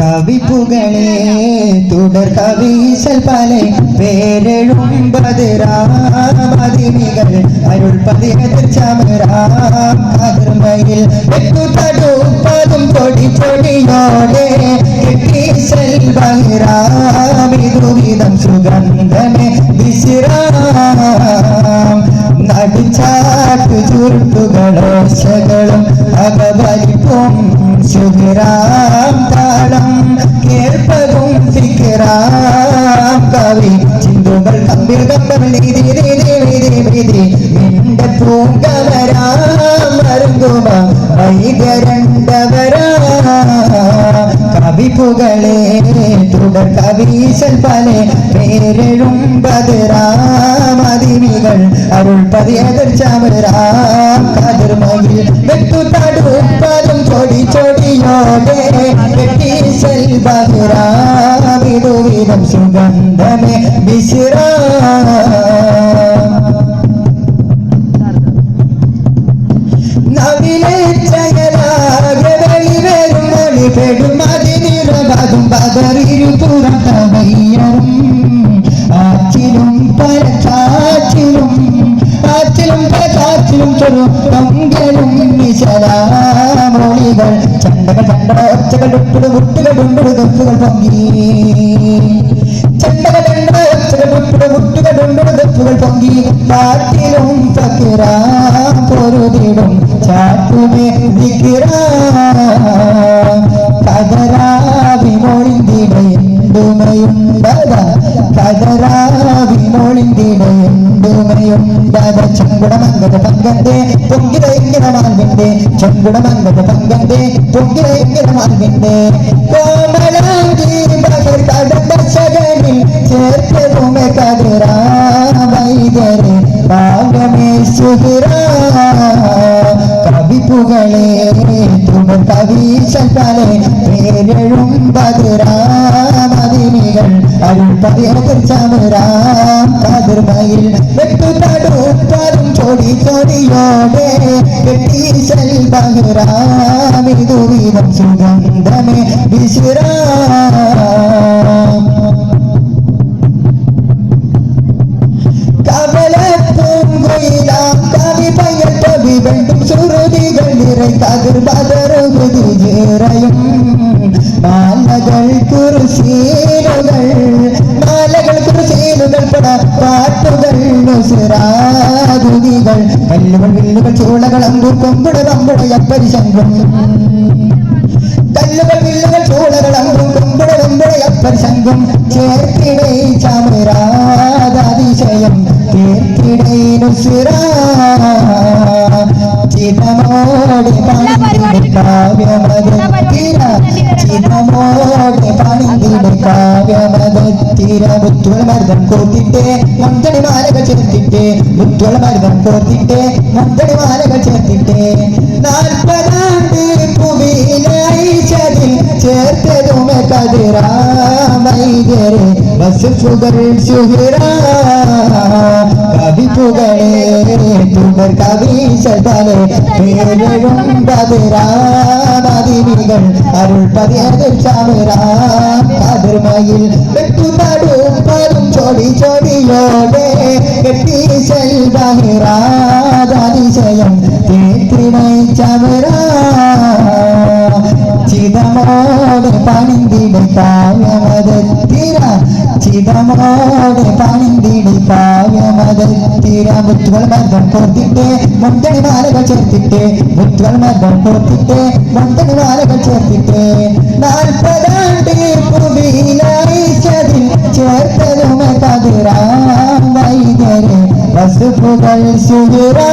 കവിപ്പുകളെ തുടർ കവീശൽ പല പേരെഴുമ്പതിരാമതിനികൾ അരുൾ പതിനെതിർ ചമരാം കതിർമയിൽ. വെട്ടുതടുപ്പതും പൊടി പൊടിയോടെ കിട്ടി സെൽവഹിരാമിതുവിധം സുഗന്ധമേ വിശ്രാം. നടുച്ചാട്ടു ചുരുട്ടുകളോശകളും അകവലിപ്പും സുഖിരാം താളം. കേൾപ്പതും ഫിക്കിറാം കവി. ചിന്തുകൾ കമ്പിൽ കമ്പൽ നീതി നീതി വീതി വീതി നിന്റെ പൂങ്കവരാം മരുങ്ങുമ വൈകരണ്ടവരാ. കവിപ്പുകളെ തുടർ കവീശൽ പല പേരെഴുമ്പതിരാമതിനികൾ അരുൾ പതിയതിർ ചമരാം കതിർമയിൽ വെട്ടുതടുപ്പതും ചൊടി ചൊടിയോടെ കെട്ടീശൽ ബഹിരാമിതുവിധം സുഗന്ധമേ വിശ്രാം നവിലെ ചയലാകെ വെളിവരും ഒളിപെടും അതിനിറവതും പതറിരുപുറം തവയ്യറും. പരച്ചാച്ചിലും ആച്ചിലും പരച്ചാച്ചിലും ചെറു പങ്കലും വിശലാമൊളികൾ ചണ്ടകൾ ചണ്ട ഒച്ചകൾ ഉട്ടുകൾ മുട്ടുകൾ ഉണ്ടൊരു തൊപ്പുകൾ പൊങ്ങി ചണ്ടകൾ ചണ്ട ഒച്ചകൾ ഉട്ടുകൾ മുട്ടുകൾ ഉണ്ടൊരു തൊപ്പുകൾ പൊങ്ങി പാട്ടിലും പക്കിറാം പൊരുതിടും ചാട്ടുമേ വിക്കിറാം കതരാവി മൊഴിന്തിടയുണ്ടുമയുണ്ടത കതരാവി മൊഴിന്തിടയുണ്ടുമയുണ്ടത ചെങ്കുടമംഗത പങ്കന്റെ പൊങ്കിത എങ്കിര മാൽവിന്റെ ചെങ്കുടമംഗത പങ്കന്റെ പൊങ്കിത എങ്കിര മാൽവിന്റെ കോമലാംഗി ബഹർ കടമ്പ സകനിൽ ചേർത്തതുമെ കതിരാ വൈദ്യരെ ഭാഗമേ സുഹിരാ കവിപ്പുകളെ തുടർ കവീശൽപ്പലെ പേരെഴും ബദിരാമതിനികൾ അരുൾ പതിയതിർ ചമരാം കതിർമയിൽ വെട്ടുതടുപ്പതും ചൊടി ചൊടിയോടെ കെട്ടീശൽ ബഹിരാമിതുവിധം സുഗന്ധമേ വിശ്രാം കവലപ്പൂങ്കുയിലാം കവി പയ്യൽ കവി വെണ്ടും സുറുതികൾ നിறை കതിർ പതറുകുതി ചേറയും മാലകൾ കുറുശീലുകൾ പട പാട്ടുകൾ നുസിറാതുതികൾ കല്ലുകൾ വില്ലുകൾ ചൂളകൾ അമ്പൂർ കൊമ്പുട നമ്മുടെ ശങ്കും കല്ലുകൾ വില്ലുകൾ ചൂളകൾ അമ്പും കൊമ്പുട നമ്മുടെ ശങ്കും ചേർത്തിടൈ ചമരാതിശയം തീർത്തിടൈനു സിറാ ചിതമോടെ പണിന്തിട് കാവ്യമതീര ചിതമോടെ പണിന്തിട് കാവ്യമതീര മുത്തുവൾ മരുതം കോർത്തിട്ട് മന്തടി മാലകൾ ചേർത്തിട്ട് മുത്തുവൾ മരുതം കോർത്തിട്ട് മന്തടി മാലകൾ ചേർത്തിട്ട് നാൽപ്പതാണ്ട് പുവിയിലൈച്ചതിൽ ചേർത്തതുമെ കതിരാമൈകരെ വസുഫുകൾ സുഹിറാ കവിപ്പുകളെ തുടർ കവീശതലെ പേരും പതിരാമതിനികൾ അരുൾ പതിയതിർ ചമരാം കതിർമയിൽ വെട്ടുതടും പാലും ചൊടി ചൊടിയോടെ കെട്ടി ബഹിറാതിശയം തേത്രിമൈ ചവര. ചിതമോടെ പണിന്തിട് കാവ്യമതത്തിര ചിതമോടെ പണിന്തിട് കാവ്യമതത്തിര മുത്തുകൾ മർദ്ദം കോർത്തിട്ട് മുന്തണി മാലകൾ ചേർത്തിട്ട് മുത്തുകൾ മർദ്ദം കോർത്തിട്ട് മുട്ടണി മാലകൾ ചേർത്തിട്ട്. നാൽപ്പതാണ്ട് പുവിയിലായിച്ചതിൽ ചേർത്തതും കതിരാം വൈദ്യരെ വസുപ്പുകൾ സുഹിറാ